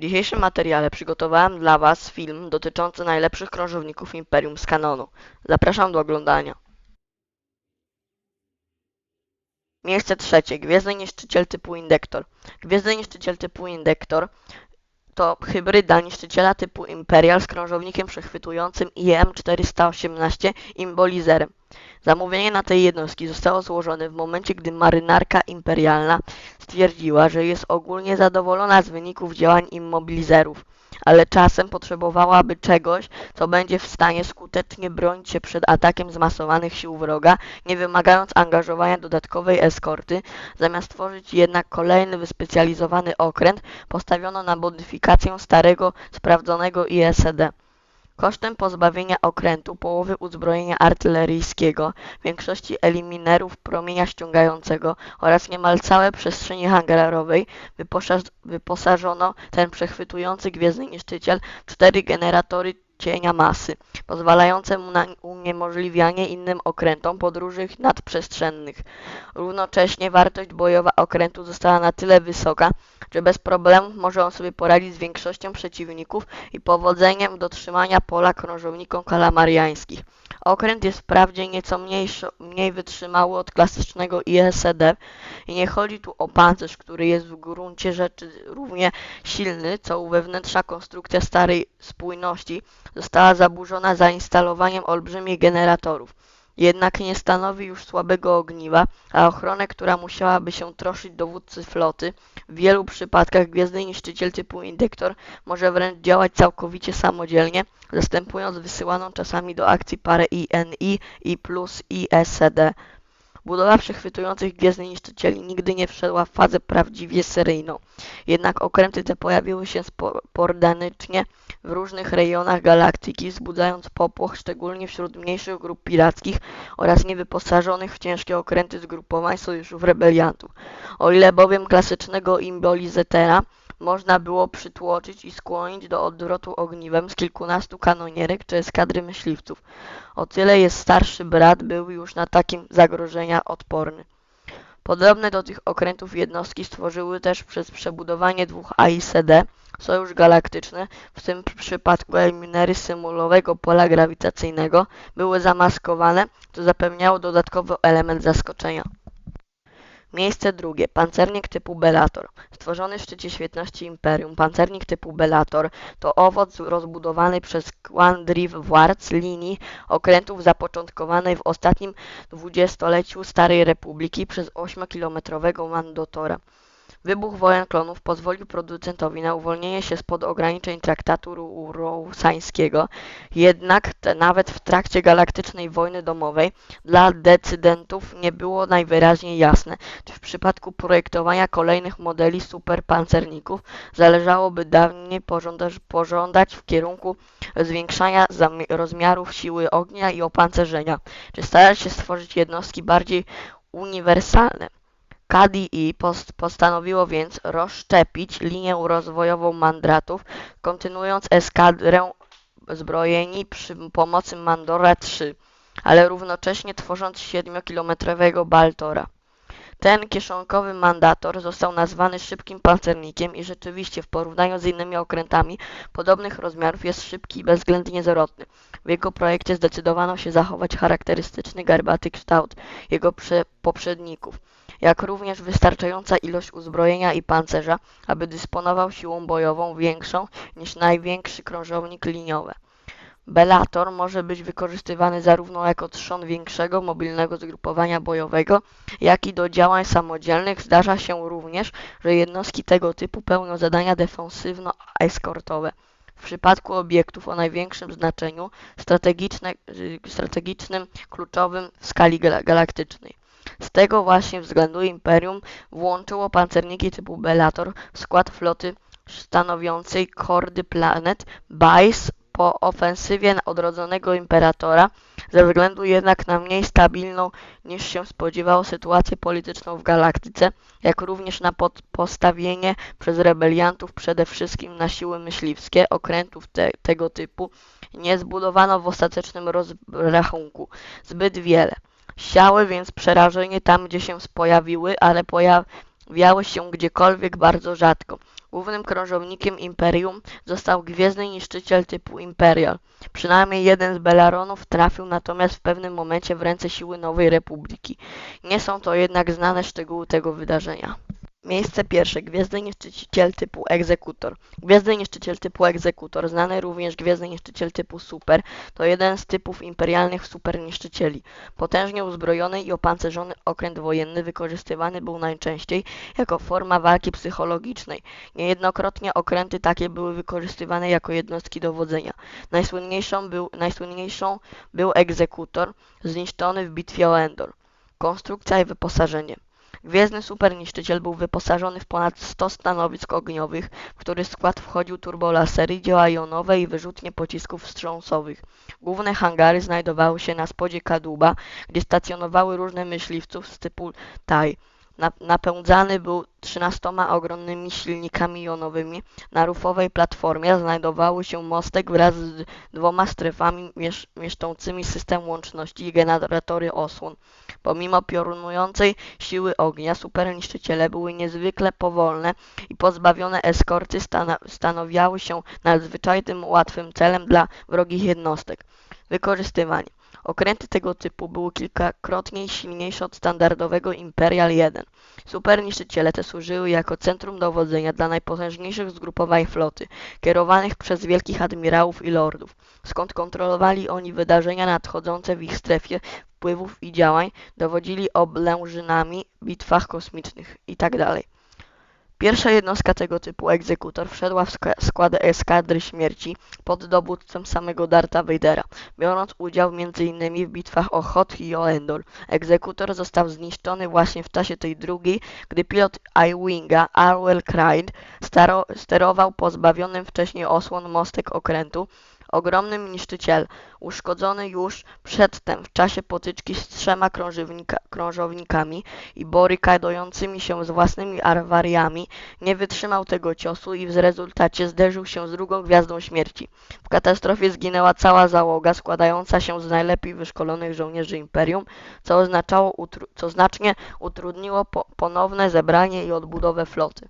dzisiejszym materiale przygotowałem dla Was film dotyczący najlepszych krążowników Imperium z kanonu. Zapraszam do oglądania. Miejsce trzecie. Gwiezdny niszczyciel typu Indektor. Gwiezdny niszczyciel typu Indektor to hybryda niszczyciela typu Imperial z krążownikiem przechwytującym IM-418 Imbolizerem. Zamówienie na tej jednostki zostało złożone w momencie, gdy marynarka imperialna stwierdziła, że jest ogólnie zadowolona z wyników działań immobilizerów, ale czasem potrzebowałaby czegoś, co będzie w stanie skutecznie bronić się przed atakiem zmasowanych sił wroga, nie wymagając angażowania dodatkowej eskorty. Zamiast tworzyć jednak kolejny wyspecjalizowany okręt, postawiono na modyfikację starego, sprawdzonego ISD. Kosztem pozbawienia okrętu połowy uzbrojenia artyleryjskiego, większości eliminerów promienia ściągającego oraz niemal całe przestrzeni hangarowej wyposaż- wyposażono ten przechwytujący gwiezdny niszczyciel w cztery generatory cienia masy, pozwalające mu na uniemożliwianie innym okrętom podróży nadprzestrzennych. Równocześnie wartość bojowa okrętu została na tyle wysoka, że bez problemów może on sobie poradzić z większością przeciwników i powodzeniem dotrzymania pola krążownikom kalamariańskich. Okręt jest wprawdzie nieco mniejszy, mniej wytrzymały od klasycznego ISD i nie chodzi tu o pancerz, który jest w gruncie rzeczy równie silny, co wewnętrzna konstrukcja starej spójności została zaburzona zainstalowaniem olbrzymich generatorów. Jednak nie stanowi już słabego ogniwa, a ochronę, która musiałaby się troszyć dowódcy floty, w wielu przypadkach gwiezdny niszczyciel typu Indyktor może wręcz działać całkowicie samodzielnie, zastępując wysyłaną czasami do akcji parę INI i plus ISD. Budowa przechwytujących gwiezdnych niszczycieli nigdy nie wszedła w fazę prawdziwie seryjną. Jednak okręty te pojawiły się sporadycznie w różnych rejonach galaktyki, wzbudzając popłoch szczególnie wśród mniejszych grup pirackich oraz niewyposażonych w ciężkie okręty zgrupowań sojuszów rebeliantów. O ile bowiem klasycznego imbolizetera można było przytłoczyć i skłonić do odwrotu ogniwem z kilkunastu kanonierek czy eskadry myśliwców. O tyle jest starszy brat był już na takim zagrożenia odporny. Podobne do tych okrętów jednostki stworzyły też przez przebudowanie dwóch AICD Sojusz Galaktyczny, w tym przypadku eliminery symulowego pola grawitacyjnego, były zamaskowane, co zapewniało dodatkowy element zaskoczenia. Miejsce drugie. Pancernik typu Bellator. Stworzony w szczycie świetności Imperium, pancernik typu Bellator to owoc rozbudowany przez Quandriv Wardz linii okrętów zapoczątkowanej w ostatnim dwudziestoleciu Starej Republiki przez 8-kilometrowego Mandotora. Wybuch wojen klonów pozwolił producentowi na uwolnienie się spod ograniczeń traktatu rousańskiego, jednak nawet w trakcie galaktycznej wojny domowej dla decydentów nie było najwyraźniej jasne, czy w przypadku projektowania kolejnych modeli superpancerników zależałoby dawniej pożądać w kierunku zwiększania rozmiarów siły ognia i opancerzenia, czy starać się stworzyć jednostki bardziej uniwersalne. KDI post postanowiło więc rozszczepić linię rozwojową mandratów, kontynuując eskadrę zbrojeni przy pomocy Mandora 3, ale równocześnie tworząc 7-kilometrowego Baltora. Ten kieszonkowy mandator został nazwany szybkim pancernikiem i rzeczywiście w porównaniu z innymi okrętami podobnych rozmiarów jest szybki i bezwzględnie zwrotny. W jego projekcie zdecydowano się zachować charakterystyczny garbaty kształt jego poprzedników jak również wystarczająca ilość uzbrojenia i pancerza, aby dysponował siłą bojową większą niż największy krążownik liniowy. Bellator może być wykorzystywany zarówno jako trzon większego mobilnego zgrupowania bojowego, jak i do działań samodzielnych. Zdarza się również, że jednostki tego typu pełnią zadania defensywno-eskortowe. W przypadku obiektów o największym znaczeniu strategiczne, strategicznym, kluczowym w skali galaktycznej. Z tego właśnie względu Imperium włączyło pancerniki typu Bellator w skład floty stanowiącej Kordy Planet Bajs po ofensywie odrodzonego Imperatora, ze względu jednak na mniej stabilną niż się spodziewało sytuację polityczną w galaktyce, jak również na postawienie przez rebeliantów przede wszystkim na siły myśliwskie okrętów te, tego typu, nie zbudowano w ostatecznym rozrachunku zbyt wiele. Siały więc przerażenie tam, gdzie się pojawiły, ale pojawiały się gdziekolwiek bardzo rzadko. Głównym krążownikiem Imperium został gwiezdny niszczyciel typu Imperial. Przynajmniej jeden z Belaronów trafił natomiast w pewnym momencie w ręce siły Nowej Republiki. Nie są to jednak znane szczegóły tego wydarzenia. Miejsce pierwsze. Gwiezdny niszczyciel typu Egzekutor. Gwiezdny niszczyciel typu Egzekutor, znany również Gwiezdny niszczyciel typu Super, to jeden z typów imperialnych superniszczycieli. Potężnie uzbrojony i opancerzony okręt wojenny wykorzystywany był najczęściej jako forma walki psychologicznej. Niejednokrotnie okręty takie były wykorzystywane jako jednostki dowodzenia. Najsłynniejszą był, najsłynniejszą był Egzekutor, zniszczony w bitwie o Endor. Konstrukcja i wyposażenie. Gwiezdny superniszczyciel był wyposażony w ponad 100 stanowisk ogniowych, w których skład wchodził turbolasery, dzieła jonowe i wyrzutnie pocisków wstrząsowych. Główne hangary znajdowały się na spodzie kadłuba, gdzie stacjonowały różne myśliwców z typu TAI. Na, napędzany był 13 ogromnymi silnikami jonowymi. Na rufowej platformie znajdowały się mostek wraz z dwoma strefami miesz, mieszczącymi system łączności i generatory osłon. Pomimo piorunującej siły ognia, superniszczyciele były niezwykle powolne i pozbawione eskorty stana stanowiały się nadzwyczajnym łatwym celem dla wrogich jednostek. Wykorzystywanie. Okręty tego typu były kilkakrotnie silniejsze od standardowego Imperial 1. Superniszczyciele te służyły jako centrum dowodzenia dla najpotężniejszych zgrupowań floty, kierowanych przez wielkich admirałów i lordów, skąd kontrolowali oni wydarzenia nadchodzące w ich strefie wpływów i działań, dowodzili oblężynami, bitwach kosmicznych itd. Pierwsza jednostka tego typu, egzekutor, wszedła w sk- skład eskadry śmierci pod dowództwem samego Darta Vadera, biorąc udział m.in. w bitwach o Hoth i o Endor. Egzekutor został zniszczony właśnie w czasie tej drugiej, gdy pilot I-Winga Arwell sterował pozbawionym wcześniej osłon mostek okrętu, ogromnym niszczyciel, uszkodzony już przedtem w czasie potyczki z trzema krążownika, krążownikami i borykadującymi się z własnymi arwariami, nie wytrzymał tego ciosu i w rezultacie zderzył się z drugą gwiazdą śmierci. W katastrofie zginęła cała załoga składająca się z najlepiej wyszkolonych żołnierzy Imperium, co, oznaczało co znacznie utrudniło po- ponowne zebranie i odbudowę floty.